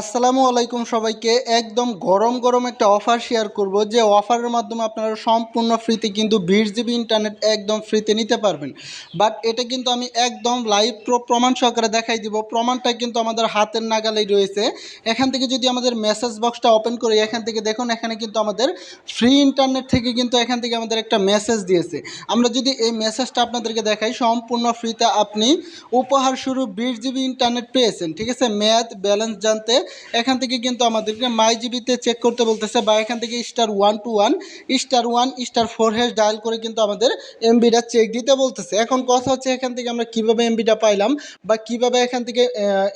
আসসালামু আলাইকুম সবাইকে। একদম গরম গরম একটা অফার শেয়ার করব যে অফারের মাধ্যমে আপনারা সম্পূর্ণ ফ্রিতে কিন্তু বিশ জিবি ইন্টারনেট একদম ফ্রিতে নিতে পারবেন। বাট এটা কিন্তু আমি একদম লাইভ প্রমাণ সহকারে দেখাই দিব। প্রমাণটা কিন্তু আমাদের হাতের নাগালেই রয়েছে। এখান থেকে যদি আমাদের মেসেজ বক্সটা ওপেন করি, এখান থেকে দেখুন, এখানে কিন্তু আমাদের ফ্রি ইন্টারনেট থেকে কিন্তু এখান থেকে আমাদের একটা মেসেজ দিয়েছে। আমরা যদি এই মেসেজটা আপনাদেরকে দেখাই, সম্পূর্ণ ফ্রিতে আপনি উপহার শুরু বিশ জিবি ইন্টারনেট পেয়েছেন। ঠিক আছে? মেয়াদ ব্যালেন্স জানতে এখান থেকে কিন্তু আমাদেরকে মাই জিবিতে চেক করতে বলতেছে বা এখান থেকে star one two one star one star four hash dial করে কিন্তু আমাদের এমবিটা চেক দিতে বলতেছে। এখন কথা হচ্ছে এখান থেকে আমরা কীভাবে এমবিটা পাইলাম বা কীভাবে এখান থেকে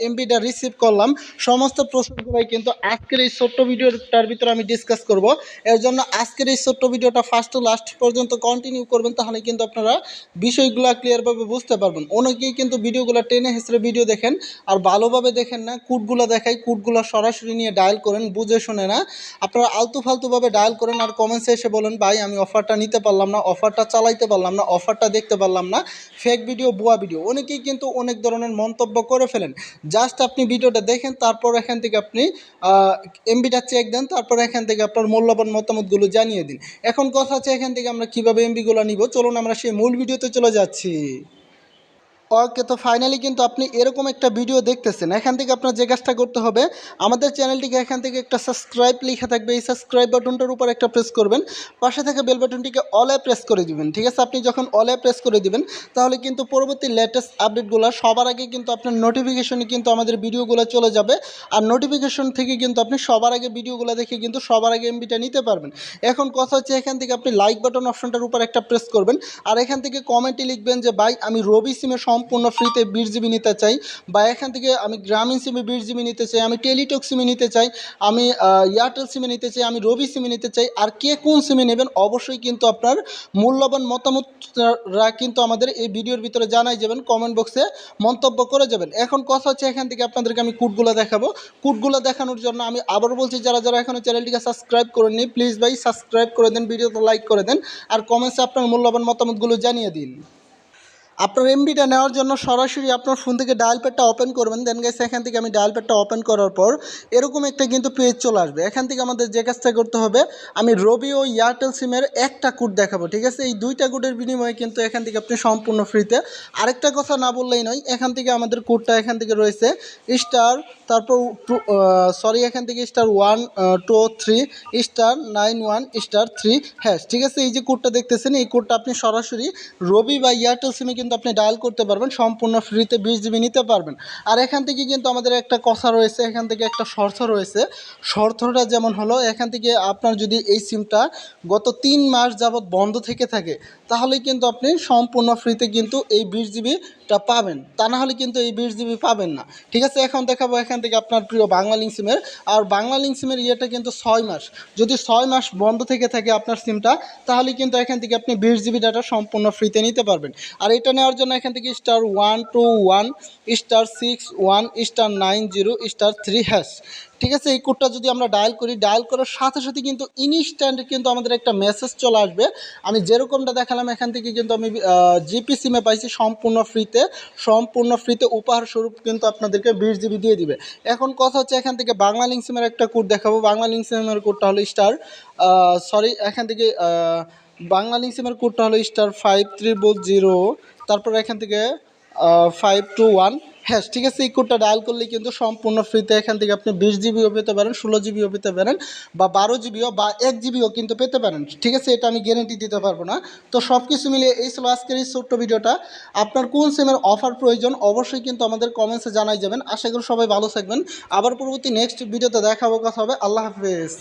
এমবিটা রিসিভ করলাম। সমস্ত প্রসেসগুলোই কিন্তু আজকের এই ছোট্ট ভিডিওটার ভিতরে আমি ডিসকাস করব। এর জন্য আজকের এই ছোট্ট ভিডিওটা ফার্স্ট টু লাস্ট পর্যন্ত কন্টিনিউ করবেন, তাহলে কিন্তু আপনারা বিষয়গুলো ক্লিয়ারভাবে বুঝতে পারবেন। অনেকেই কিন্তু ভিডিওগুলো টেনে হেসড়ে ভিডিও দেখেন, আর ভালোভাবে দেখেন না, কুটগুলো দেখাই কুটগুলো সরাসরি নিয়ে ডায়াল করেন, বুঝে শুনে না। আপনারা আলতু ফালতুভাবে ডায়াল করেন আর কমেন্টসে এসে বলেন, ভাই, আমি অফারটা নিতে পারলাম না অফারটা চালাইতে পারলাম না অফারটা দেখতে পারলাম না। ফেক ভিডিও ভুয়া ভিডিও অনেকেই কিন্তু অনেক ধরনের মন্তব্য করে ফেলেন। জাস্ট আপনি ভিডিওটা দেখেন, তারপর এখান থেকে আপনি এমবিটা চেক দেন, তারপর এখান থেকে আপনার মূল্যবান মতামতগুলো জানিয়ে দিন। এখন কথা হচ্ছে এখান থেকে আমরা কীভাবে এমবিগুলো নিব? চলুন আমরা সেই মূল ভিডিওতে চলে যাচ্ছি। ওকে, তো ফাইনালি কিন্তু আপনি এরকম একটা ভিডিও দেখতেছেন। এখান থেকে আপনার যে কাজটা করতে হবে, আমাদের চ্যানেলটিকে এখান থেকে একটা সাবস্ক্রাইব লেখা থাকবে। এই সাবস্ক্রাইব বাটনটার উপর একটা প্রেস করবেন। পাশে থেকে বেল বাটনটিকে অলে প্রেস করে দিবেন, ঠিক আছে? আপনি যখন অলে প্রেস করে দিবেন, তাহলে কিন্তু পরবর্তী লেটেস্ট আপডেটগুলো সবার আগে কিন্তু আপনার নোটিফিকেশনে কিন্তু আমাদের ভিডিওগুলো চলে যাবে। আর নোটিফিকেশন থেকে কিন্তু আপনি সবার আগে ভিডিওগুলো দেখে কিন্তু সবার আগে এমবিটা নিতে পারবেন। এখন কথা হচ্ছে, এখান থেকে আপনি লাইক বাটন অপশনটার উপর একটা প্রেস করবেন। আর এখান থেকে কমেন্টে লিখবেন যে, ভাই, আমি রবি সিমে সম্পূর্ণ ফ্রিতে বিশ জিবি নিতে চাই বা এখান থেকে আমি গ্রামীণ সিমে বিশ জিবি নিতে চাই, আমি টেলিটক সিমে নিতে চাই, আমি এয়ারটেল সিমে নিতে চাই, আমি রবি সিমে নিতে চাই, আর কে কোন সিমে নেবেন অবশ্যই কিন্তু আপনার মূল্যবান মতামতরা কিন্তু আমাদের এই ভিডিওর ভিতরে জানাই যাবেন কমেন্ট বক্সে মন্তব্য করে যাবেন। এখন কথা হচ্ছে এখান থেকে আপনাদেরকে আমি কুটগুলো দেখাবো। কুটগুলো দেখানোর জন্য আমি আবার বলছি, যারা যারা এখনও চ্যানেলটিকে সাবস্ক্রাইব করেননি প্লিজ ভাই সাবস্ক্রাইব করে দেন, ভিডিওতে লাইক করে দেন, আর কমেন্টসে আপনার মূল্যবান মতামতগুলো জানিয়ে দিন। আপনার এমবিটা নেওয়ার জন্য সরাসরি আপনার ফোন থেকে ডায়াল প্যাডটা ওপেন করবেন দেন গেছে এখান থেকে আমি ডায়াল প্যাডটা ওপেন করার পর এরকম একটা কিন্তু পেজ চলে আসবে। এখান থেকে আমাদের যে কাজটা করতে হবে, আমি রবি ও এয়ারটেল সিমের একটা কোড দেখাবো, ঠিক আছে? এই দুইটা কোডের বিনিময়ে কিন্তু এখান থেকে আপনি সম্পূর্ণ ফ্রিতে আরেকটা কথা না বললেই নয়, এখান থেকে আমাদের কোডটা এখান থেকে রয়েছে স্টার তারপর সরি এখান থেকে star one two three star nine one star three হ্যাঁ ঠিক আছে? এই যে কোডটা দেখতেছেন, এই কোডটা আপনি সরাসরি রবি বা এয়ারটেল সিমে কিন্তু আপনি ডায়াল করতে পারবেন, সম্পূর্ণ ফ্রিতে বিশ জিবি নিতে পারবেন। আর এখান থেকে কিন্তু আমাদের একটা কথা রয়েছে, এখান থেকে একটা শর্ত রয়েছে। শর্তটা যেমন হলো, এখান থেকে আপনার যদি এই সিমটা গত তিন মাস যাবৎ বন্ধ থেকে থাকে তাহলে কিন্তু আপনি সম্পূর্ণ ফ্রিতে কিন্তু এই বিশ জিবিটা পাবেন। তা না হলে কিন্তু এই বিশ জিবি পাবেন না। ঠিক আছে, এখন দেখাবো এখান থেকে আপনার প্রিয় বাংলা লিঙ্ক সিমের আর বাংলা লিঙ্ক সিমের ইয়েটা কিন্তু ছয় মাস। যদি ছয় মাস বন্ধ থেকে থাকে আপনার সিমটা তাহলে কিন্তু এখান থেকে আপনি বিশ জিবি ডাটা সম্পূর্ণ ফ্রিতে নিতে পারবেন। আর এটা নেওয়ার জন্য এখান থেকে star one two one star six one star nine zero star three hash ঠিক আছে, এই কোডটা যদি আমরা ডায়াল করি ডায়াল করার সাথে সাথে কিন্তু ইনস্ট্যান্ট কিন্তু আমাদের একটা মেসেজ চলে আসবে। আমি যেরকমটা দেখালাম, এখান থেকে কিন্তু আমি জিপি সিমে পাইছি সম্পূর্ণ ফ্রিতে সম্পূর্ণ ফ্রিতে উপহার স্বরূপ কিন্তু আপনাদেরকে বিশ জিবি দিয়ে দিবে। এখন কথা হচ্ছে এখান থেকে বাংলা লিঙ্ক সিমের একটা কোড দেখাবো। বাংলা লিঙ্ক সিমের কোডটা হলো স্টার সরি এখান থেকে বাংলা লিঙ্ক সিমের কোডটা হলো স্টার ফাইভ ত্রিবল জিরো তারপর এখান থেকে ফাইভ টু ওয়ান হ্যাঁ ঠিক আছে, এই কোডটা ডায়াল করলে কিন্তু সম্পূর্ণ ফ্রিতে এখান থেকে আপনি বিশ জিবিও পেতে পারেন, ষোলো জিবিও পেতে পারেন, বা বারো জিবিও বা এক জিবিও কিন্তু পেতে পারেন। ঠিক আছে, এটা আমি গ্যারেন্টি দিতে পারব না। তো সব কিছু মিলিয়ে এই ছিল আজকের এই ছোট্ট ভিডিওটা। আপনার কোন সিমের অফার প্রয়োজন, অবশ্যই কিন্তু আমাদের কমেন্টসে জানাই যাবেন। আশা করি সবাই ভালো থাকবেন। আবার পরবর্তী নেক্সট ভিডিওতে দেখাবো, কথা হবে। আল্লাহ হাফেজ।